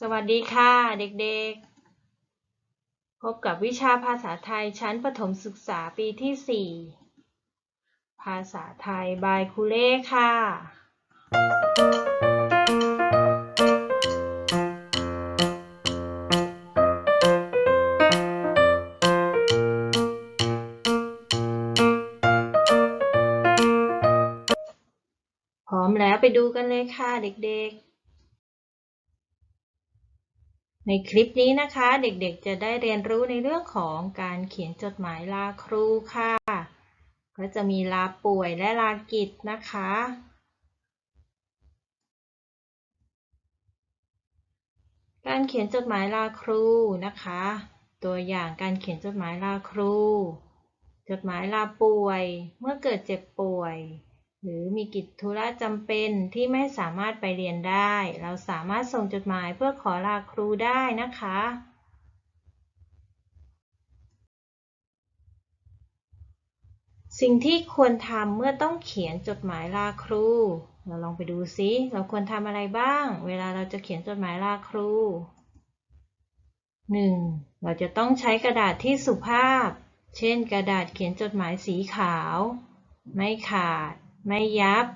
สวัสดีค่ะ เด็กๆ พบกับวิชาภาษาไทยชั้นประถมศึกษาปีที่ 4 ภาษาไทยบายครูเล่ค่ะ พร้อมแล้วไปดูกันเลยค่ะเด็กๆ ในคลิปนี้นะคะเด็กๆจะได้เรียนรู้ในเรื่องของการเขียนจดหมายลาครูค่ะ ก็จะมีลาป่วยและลากิจนะคะ การเขียนจดหมายลาครูนะคะ ตัวอย่างการเขียนจดหมายลาครู จดหมายลาป่วย เมื่อเกิดเจ็บป่วย หรือมีกิจธุระจำเป็นที่ไม่สามารถไปเรียนได้ เราสามารถส่งจดหมายเพื่อขอลาครูได้นะคะ สิ่งที่ควรทำเมื่อต้องเขียนจดหมายลาครู เราลองไปดูซิเราควรทำอะไรบ้าง เวลาเราจะเขียนจดหมายลาครู 1. เราจะต้องใช้กระดาษที่สุภาพ เช่น กระดาษเขียนจดหมายสีขาว ไม่ขาด ไม่ยับ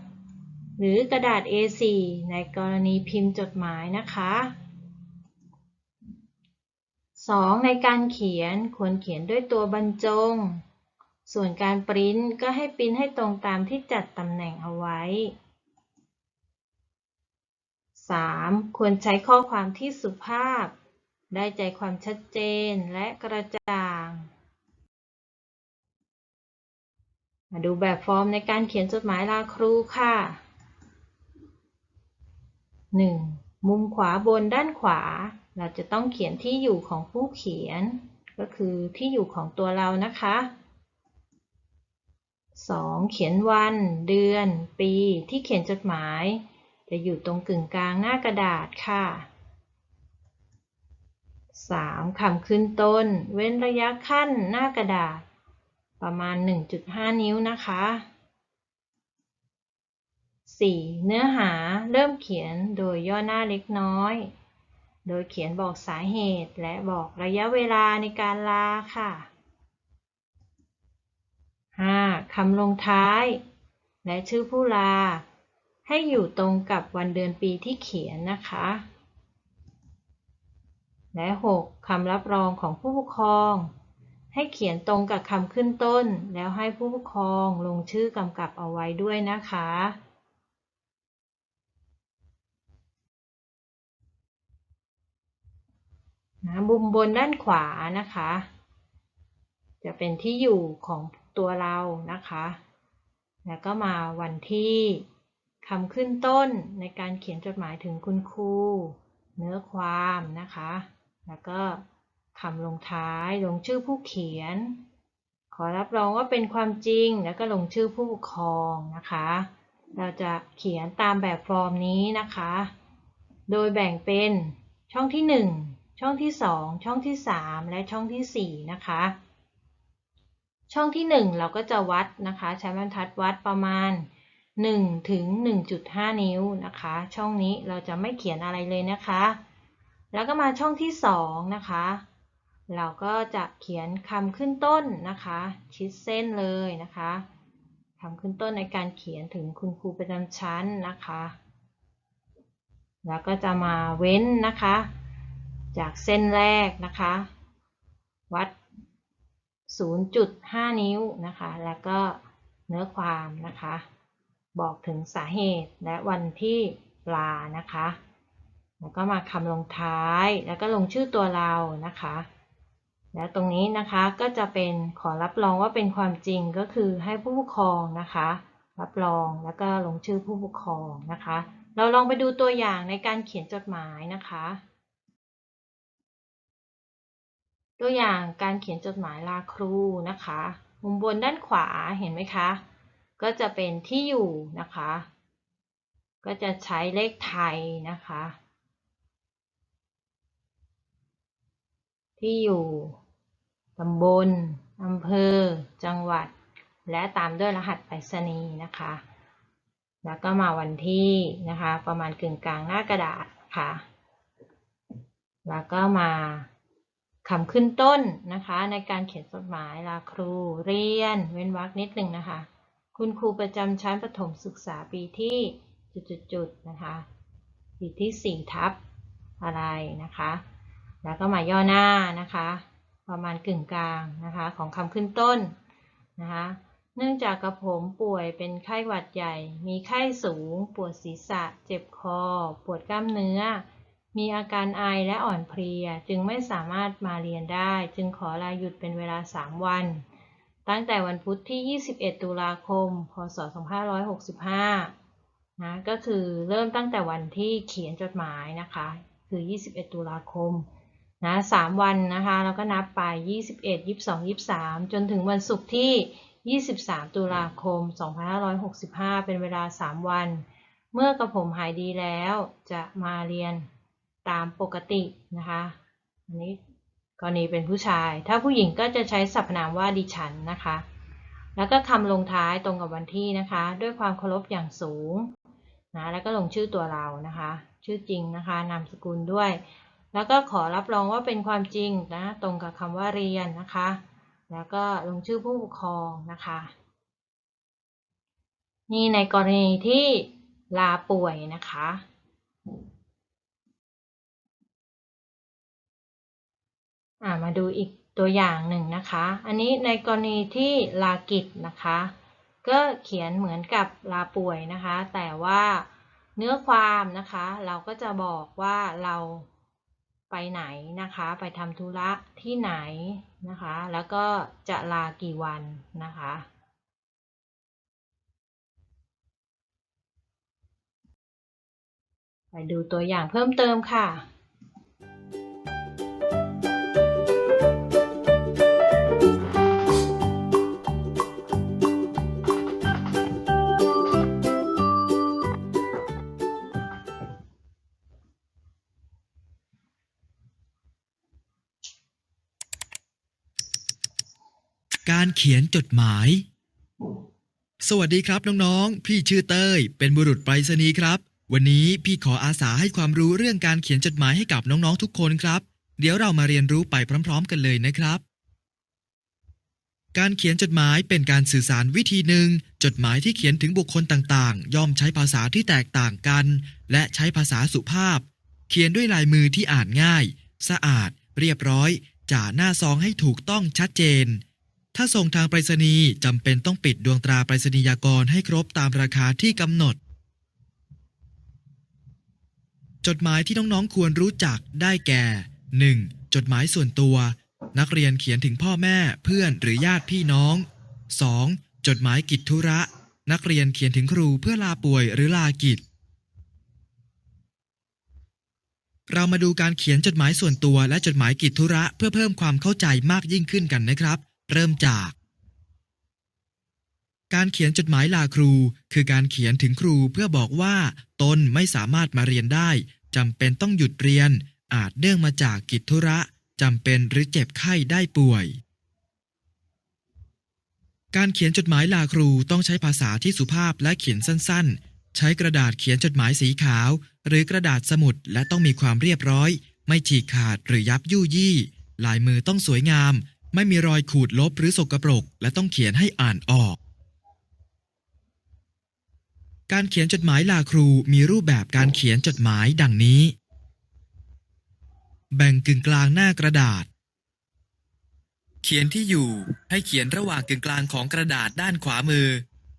หรือกระดาษ A4 ในกรณีพิมพ์จดหมายนะคะ 2. ในการเขียนควรเขียนด้วยตัวบรรจง ส่วนการปริ้นก็ให้ปริ้นให้ตรงตามที่จัดตำแหน่งเอาไว้ 3. ควรใช้ข้อความที่สุภาพ ได้ใจความชัดเจนและกระจ่าง มาดูแบบฟอร์มในการเขียนจดหมายลาครูค่ะ 1. มุมขวาบนด้านขวา เราจะต้องเขียนที่อยู่ของผู้เขียน ก็คือที่อยู่ของตัวเรานะคะ 2. เขียนวัน เดือน ปี ที่เขียนจดหมาย จะอยู่ตรงกึ่งกลางหน้ากระดาษค่ะ 3. คำขึ้นต้น เว้นระยะขั้นหน้ากระดาษ ประมาณ 1.5 นิ้วนะคะ 4. เนื้อหาเริ่มเขียนโดยย่อหน้าเล็กน้อย โดยเขียนบอกสาเหตุและบอกระยะเวลาในการลาค่ะ 5. คำลงท้าย และชื่อผู้ลา ให้อยู่ตรงกับวันเดือนปีที่เขียนนะคะ และ 6. คำรับรองของผู้ปกครอง ให้เขียนตรงกับคำขึ้นต้น แล้วให้ผู้ปกครองลงชื่อกำกับเอาไว้ด้วยนะคะ นะมุมบนด้านขวานะคะ จะเป็นที่อยู่ของตัวเรานะคะ แล้วก็มาวันที่คำขึ้นต้นในการเขียนจดหมายถึงคุณครู เนื้อความนะคะ แล้วก็ คำลงท้ายลงชื่อผู้เขียน ขอรับรองว่าเป็นความจริงแล้วก็ลงชื่อผู้ปกครองนะคะ เราจะเขียนตามแบบฟอร์มนี้นะคะ โดยแบ่งเป็นช่องที่ 1 ช่องที่ 2 ช่องที่ 3 และช่องที่ 4 นะคะ ช่องที่ 1 เราก็จะวัดนะคะ ใช้บรรทัดวัดประมาณ1ถึง1.5 นิ้วนะคะ ช่องนี้เราจะไม่เขียนอะไรเลยนะคะ แล้วก็มาช่องที่ 2 นะคะ เราก็จะเขียนคำขึ้นต้นนะคะ ชิดเส้นเลยนะคะคำขึ้นต้นในการเขียนถึงคุณครูประจำชั้นนะคะ แล้วก็จะมาเว้นนะคะ จากเส้นแรกนะคะ วัด 0.5 นิ้วนะคะ แล้วก็เนื้อความนะคะ บอกถึงสาเหตุและวันที่ลานะคะ แล้วก็มาคำลงท้ายแล้วก็ลงชื่อตัวเรานะคะ แล้วตรงนี้นะคะก็จะเป็นขอรับรองว่าเป็นความจริงก็คือให้ผู้ปกครองนะคะ รับรองแล้วก็ลงชื่อผู้ปกครองนะคะ เราลองไปดูตัวอย่างในการเขียนจดหมายนะคะ ตัวอย่างการเขียนจดหมายลาครูนะคะ มุมบนด้านขวาเห็นไหมคะ ก็จะเป็นที่อยู่นะคะ ก็จะใช้เลขไทยนะคะ ที่อยู่ ตำบลอำเภอ จังหวัด และตามด้วยรหัสไปรษณีย์นะคะ แล้วก็มาวันที่นะคะ ประมาณกึ่งกลางหน้ากระดาษค่ะ แล้วก็มาคำขึ้นต้นนะคะ ในการเขียนจดหมายลาครูเรียน เว้นวรรคนิดหนึ่งนะคะ คุณครูประจำชั้นประถมศึกษาปีที่จุดๆนะคะปีที่4ทับอะไรนะคะ แล้วก็มาย่อหน้านะคะ ประมาณกึ่งกลางนะคะของคำขึ้นต้นนะคะเนื่องจากกระผมป่วยเป็นไข้หวัดใหญ่ มีไข้สูง ปวดศีรษะ เจ็บคอ ปวดกล้ามเนื้อ มีอาการไอและอ่อนเพลีย จึงไม่สามารถมาเรียนได้ จึงขอลาหยุดเป็นเวลา 3 วัน ตั้งแต่วันพุธที่ 21 ตุลาคม พศ 2565 นะ ก็คือเริ่มตั้งแต่วันที่เขียนจดหมายนะคะ คือ 21 ตุลาคม นะ3วันนะคะแล้วก็นับไป 21 22 23 จนถึงวันศุกร์ที่ 23 ตุลาคม 2565 เป็นเวลา 3 วัน เมื่อกระผมหายดีแล้วจะมาเรียนตามปกตินะคะอันนี้กรณีเป็นผู้ชาย ถ้าผู้หญิงก็จะใช้สรรพนามว่าดิฉันนะคะ แล้วก็คำลงท้ายตรงกับวันที่นะคะ ด้วยความเคารพอย่างสูงนะแล้วก็ลงชื่อตัวเรานะคะ ชื่อจริงนะคะนามสกุลด้วย แล้วก็ขอรับรองว่าเป็นความจริงนะ ตรงกับคำว่าเรียนนะคะ แล้วก็ลงชื่อผู้ปกครองนะคะ นี่ในกรณีที่ลาป่วยนะคะ มาดูอีกตัวอย่างหนึ่งนะคะ อันนี้ในกรณีที่ลากิจนะคะ ก็เขียนเหมือนกับลาป่วยนะคะ แต่ว่าเนื้อความนะคะ เราก็จะบอกว่าเรา ไปไหนนะคะ ไปทำธุระที่ไหนนะคะ แล้วก็จะลากี่วันนะคะ ไปดูตัวอย่างเพิ่มเติมค่ะ การเขียนจดหมาย สวัสดีครับน้องๆ พี่ชื่อเต้ย เป็นบุรุษไปรษณีย์ครับ วันนี้พี่ขออาสาให้ความรู้เรื่องการเขียนจดหมายให้กับน้องๆทุกคนครับ เดี๋ยวเรามาเรียนรู้ไปพร้อม ๆ กันเลยนะครับ การเขียนจดหมายเป็นการสื่อสารวิธีหนึ่ง จดหมายที่เขียนถึงบุคคลต่างๆ ย่อมใช้ภาษาที่แตกต่างกัน และใช้ภาษาสุภาพ เขียนด้วยลายมือที่อ่านง่าย สะอาด เรียบร้อยจ่าหน้าซองให้ถูกต้องชัดเจน ถ้าส่งทางไปรษณีย์จำเป็นต้องปิดดวงตราไปรษณียากรให้ครบตามราคาที่กำหนด จดหมายที่น้องๆควรรู้จักได้แก่ 1. จดหมายส่วนตัว นักเรียนเขียนถึงพ่อแม่เพื่อนหรือญาติพี่น้อง 2. จดหมายกิจธุระ นักเรียนเขียนถึงครูเพื่อลาป่วยหรือลากิจ เรามาดูการเขียนจดหมายส่วนตัวและจดหมายกิจธุระเพื่อเพิ่มความเข้าใจมากยิ่งขึ้นกันนะครับ เริ่มจาก การเขียนจดหมายลาครู คือการเขียนถึงครูเพื่อบอกว่า ตนไม่สามารถมาเรียนได้จำเป็นต้องหยุดเรียน อาจเนื่องมาจากกิจธุระจำเป็นหรือเจ็บไข้ได้ป่วย การเขียนจดหมายลาครูต้องใช้ภาษาที่สุภาพและเขียนสั้นๆ ใช้กระดาษเขียนจดหมายสีขาว หรือกระดาษสมุดและต้องมีความเรียบร้อย ไม่ฉีกขาดหรือยับยุยี่ลายมือต้องสวยงาม ไม่มีรอยขูดลบหรือสกปรก และต้องเขียนให้อ่านออก การเขียนจดหมายลาครูมีรูปแบบการเขียนจดหมายดังนี้ แบ่งกึ่งกลางหน้ากระดาษ เขียนที่อยู่ให้เขียนระหว่างกึ่งกลางของกระดาษด้านขวามือ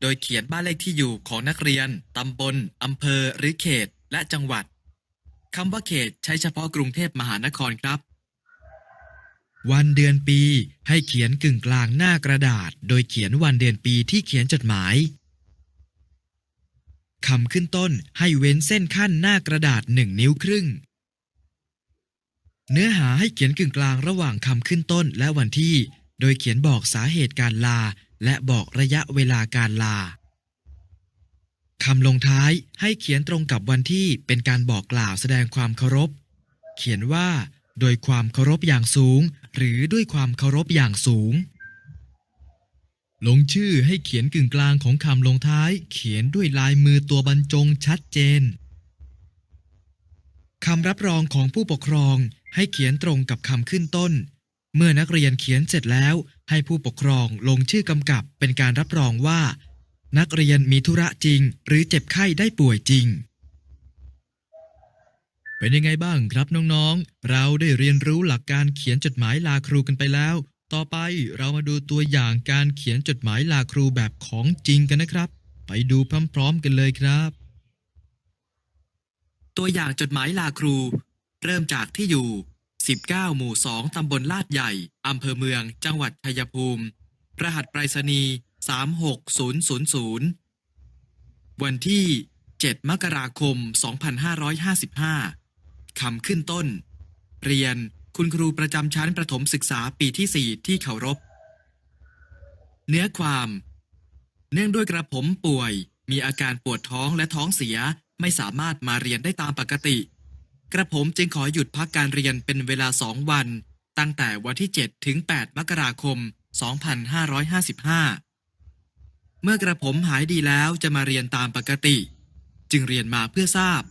โดยเขียนบ้านเลขที่อยู่ของนักเรียน ตำบล อำเภอ หรือเขต และจังหวัดคำว่าเขตใช้เฉพาะกรุงเทพมหานครครับ วันเดือนปีให้เขียนกึ่งกลางหน้ากระดาษ โดยเขียนวันเดือนปีที่เขียนจดหมายคำขึ้นต้นให้เว้นเส้นขั้นหน้ากระดาษหนึ่งนิ้วครึ่ง เนื้อหาให้เขียนกึ่งกลางระหว่างคำขึ้นต้นและวันที่ โดยเขียนบอกสาเหตุการลา และบอกระยะเวลาการลาคำลงท้ายให้เขียนตรงกับวันที่เป็นการบอกกล่าวแสดงความเคารพ เขียนว่า โดยความเคารพอย่างสูง หรือด้วยความเคารพอย่างสูง ลงชื่อให้เขียนกึ่งกลางของคำลงท้าย เขียนด้วยลายมือตัวบรรจงชัดเจนคำรับรองของผู้ปกครองให้เขียนตรงกับคำขึ้นต้น เมื่อนักเรียนเขียนเสร็จแล้ว ให้ผู้ปกครองลงชื่อกำกับเป็นการรับรองว่า นักเรียนมีธุระจริง หรือเจ็บไข้ได้ป่วยจริง เป็นยังไงบ้างครับน้องๆ เราได้เรียนรู้หลักการเขียนจดหมายลาครูกันไปแล้ว ต่อไปเรามาดูตัวอย่างการเขียนจดหมายลาครูแบบของจริงกันนะครับ ไปดูพร้อมๆกันเลยครับ ตัวอย่างจดหมายลาครู เริ่มจากที่อยู่ 19 หมู่ 2 ตำบลลาดใหญ่ อำเภอเมือง จังหวัดชัยภูมิ รหัสไปรษณีย์36000 วันที่ 7 มกราคม 2555 คำขึ้นต้น เรียนคุณครูประจำชั้นประถมศึกษาปีที่ 4 ที่เคารพ เนื้อความ เนื่องด้วยกระผมป่วย มีอาการปวดท้องและท้องเสียไม่สามารถมาเรียนได้ตามปกติ กระผมจึงขอหยุดพักการเรียนเป็นเวลาสองวัน ตั้งแต่วันที่ 7 ถึง 8 มกราคม 2555 เมื่อกระผมหายดีแล้วจะมาเรียนตามปกติ จึงเรียนมาเพื่อทราบ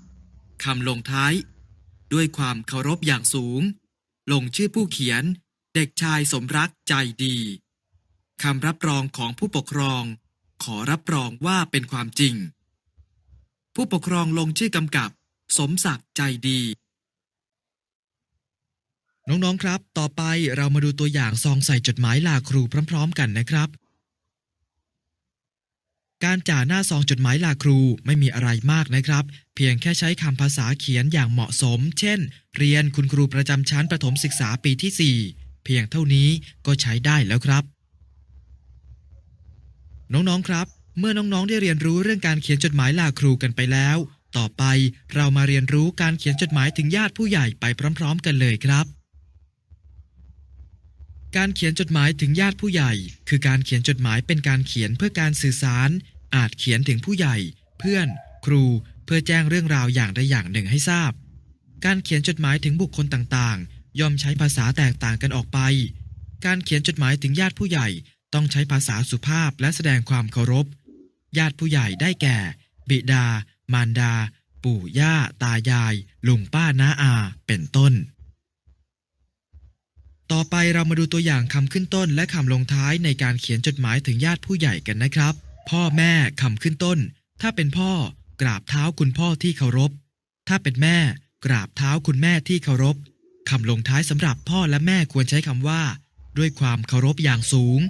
คำลงท้าย ด้วยความเคารพอย่างสูง ลงชื่อผู้เขียน เด็กชายสมรักใจดีคำรับรองของผู้ปกครอง ขอรับรองว่าเป็นความจริง ผู้ปกครองลงชื่อกำกับ สมศักดิ์ใจดี น้องๆครับ ต่อไปเรามาดูตัวอย่างซองใส่จดหมายลาครูพร้อม ๆ กันนะครับ การจ่าหน้าซองจดหมายลาครูไม่มีอะไรมากนะครับ เพียงแค่ใช้คำภาษาเขียนอย่างเหมาะสม เช่น เรียนคุณครูประจำชั้นประถมศึกษาปีที่ 4 เพียงเท่านี้ก็ใช้ได้แล้วครับ น้องๆครับ เมื่อน้องๆได้เรียนรู้เรื่องการเขียนจดหมายลาครูกันไปแล้ว ต่อไปเรามาเรียนรู้การเขียนจดหมายถึงญาติผู้ใหญ่ไปพร้อม ๆ กันเลยครับ การเขียนจดหมายถึงญาติผู้ใหญ่ คือการเขียนจดหมายเป็นการเขียนเพื่อการสื่อสาร อาจเขียนถึงผู้ใหญ่ เพื่อน ครู เพื่อแจ้งเรื่องราวอย่างใดอย่างหนึ่งให้ทราบ การเขียนจดหมายถึงบุคคลต่างๆ ย่อมใช้ภาษาแตกต่างกันออกไป การเขียนจดหมายถึงญาติผู้ใหญ่ ต้องใช้ภาษาสุภาพและแสดงความเคารพ ญาติผู้ใหญ่ได้แก่ บิดา มารดา ปู่ย่า ตายาย ลุงป้าน้าอา เป็นต้น ต่อไปเรามาดูตัวอย่างคำขึ้นต้นและคำลงท้ายในการเขียนจดหมายถึงญาติผู้ใหญ่กันนะครับ พ่อแม่คำขึ้นต้น ถ้าเป็นพ่อกราบเท้าคุณพ่อที่เคารพ ถ้าเป็นแม่ กราบเท้าคุณแม่ที่เคารพคำลงท้ายสำหรับพ่อและแม่ควรใช้คำว่า ด้วยความเคารพอย่างสูง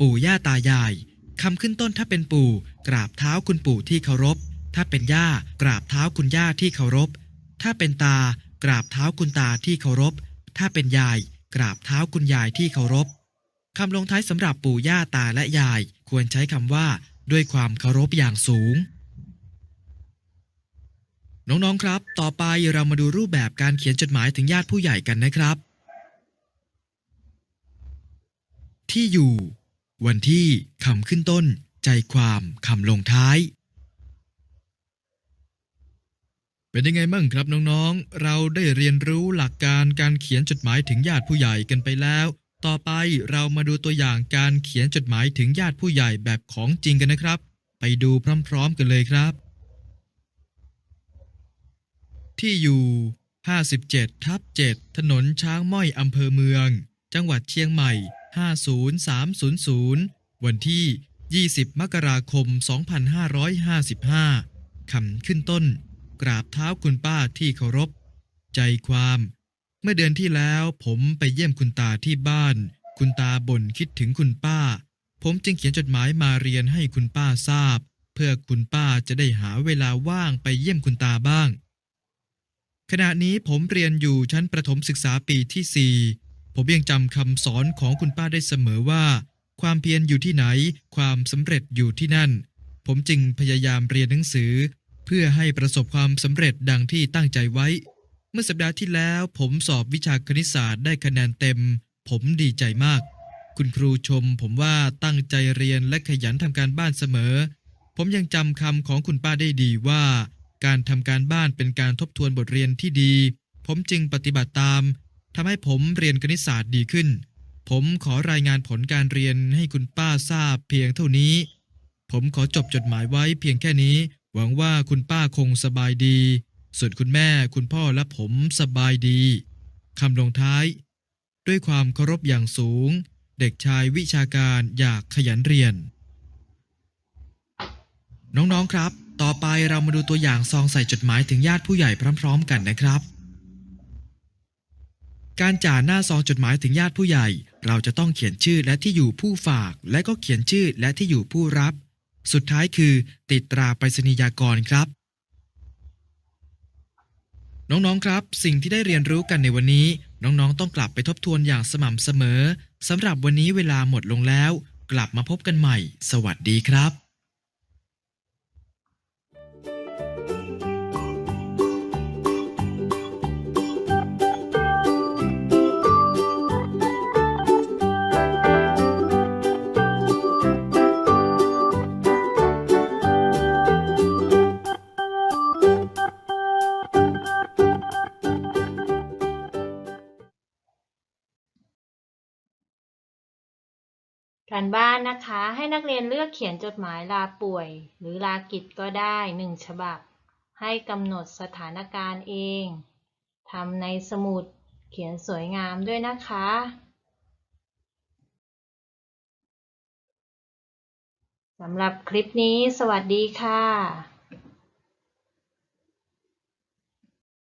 ปู่ย่าตายายคำขึ้นต้นถ้าเป็นปู่ กราบเท้าคุณปู่ที่เคารพ ถ้าเป็นย่ากราบเท้าคุณย่าที่เคารพ ถ้าเป็นตา กราบเท้าคุณตาที่เคารพ ถ้าเป็นยาย กราบเท้าคุณยายที่เคารพคำลงท้ายสำหรับปู่ย่าตาและยายควรใช้คำว่า ด้วยความเคารพอย่างสูง น้องๆครับ ต่อไปเรามาดูรูปแบบการเขียนจดหมายถึงญาติผู้ใหญ่กันนะครับ ที่อยู่ วันที่คำขึ้นต้น ใจความคำลงท้าย เป็นยังไงบ้างครับน้องๆ เราได้เรียนรู้หลักการการเขียนจดหมายถึงญาติผู้ใหญ่กันไปแล้ว ต่อไปเรามาดูตัวอย่างการเขียนจดหมายถึงญาติผู้ใหญ่แบบของจริงกันนะครับ ไปดูพร้อมๆกันเลยครับ ที่อยู่ 57 ทับ 7 ถนนช้างม้อยอำเภอเมือง จังหวัดเชียงใหม่ 50300 วันที่ 20 มกราคม 2555คำขึ้นต้น กราบเท้าคุณป้าที่เคารพ ใจความ เมื่อเดือนที่แล้วผมไปเยี่ยมคุณตาที่บ้าน คุณตาบ่นคิดถึงคุณป้า ผมจึงเขียนจดหมายมาเรียนให้คุณป้าทราบ เพื่อคุณป้าจะได้หาเวลาว่างไปเยี่ยมคุณตาบ้าง ขณะนี้ผมเรียนอยู่ชั้นประถมศึกษาปีที่ 4 ผมยังจำคำสอนของคุณป้าได้เสมอว่า ความเพียรอยู่ที่ไหน ความสำเร็จอยู่ที่นั่นผมจึงพยายามเรียนหนังสือ เพื่อให้ประสบความสำเร็จดังที่ตั้งใจไว้ เมื่อสัปดาห์ที่แล้วผมสอบวิชาคณิตศาสตร์ได้คะแนนเต็ม ผมดีใจมาก คุณครูชม ผมว่าตั้งใจเรียนและขยันทำการบ้านเสมอ ผมยังจำคำของคุณป้าได้ดีว่า การทำการบ้านเป็นการทบทวนบทเรียนที่ดี ผมจึงปฏิบัติตามทำให้ผมเรียนคณิตศาสตร์ดีขึ้น ผมขอรายงานผลการเรียนให้คุณป้าทราบเพียงเท่านี้ ผมขอจบจดหมายไว้เพียงแค่นี้ หวังว่าคุณป้าคงสบายดี ส่วนคุณแม่คุณพ่อและผมสบายดีคำลงท้าย ด้วยความเคารพอย่างสูง เด็กชายวิชาการอยากขยันเรียน น้องๆครับ ต่อไปเรามาดูตัวอย่างซองใส่จดหมายถึงญาติผู้ใหญ่พร้อม ๆ กันนะครับ การจ่าหน้าซองจดหมายถึงญาติผู้ใหญ่ เราจะต้องเขียนชื่อและที่อยู่ผู้ฝาก และก็เขียนชื่อและที่อยู่ผู้รับ สุดท้ายคือติดตราไปรษณียากรครับ น้องๆครับ สิ่งที่ได้เรียนรู้กันในวันนี้ น้องๆต้องกลับไปทบทวนอย่างสม่ำเสมอสำหรับวันนี้เวลาหมดลงแล้ว กลับมาพบกันใหม่ สวัสดีครับ การบ้านนะคะให้นักเรียนเลือกเขียนจดหมายลาป่วย หรือลากิจก็ได้หนึ่งฉบับ ให้กำหนดสถานการณ์เองทำในสมุดเขียนสวยงามด้วยนะคะ สำหรับคลิปนี้สวัสดีค่ะ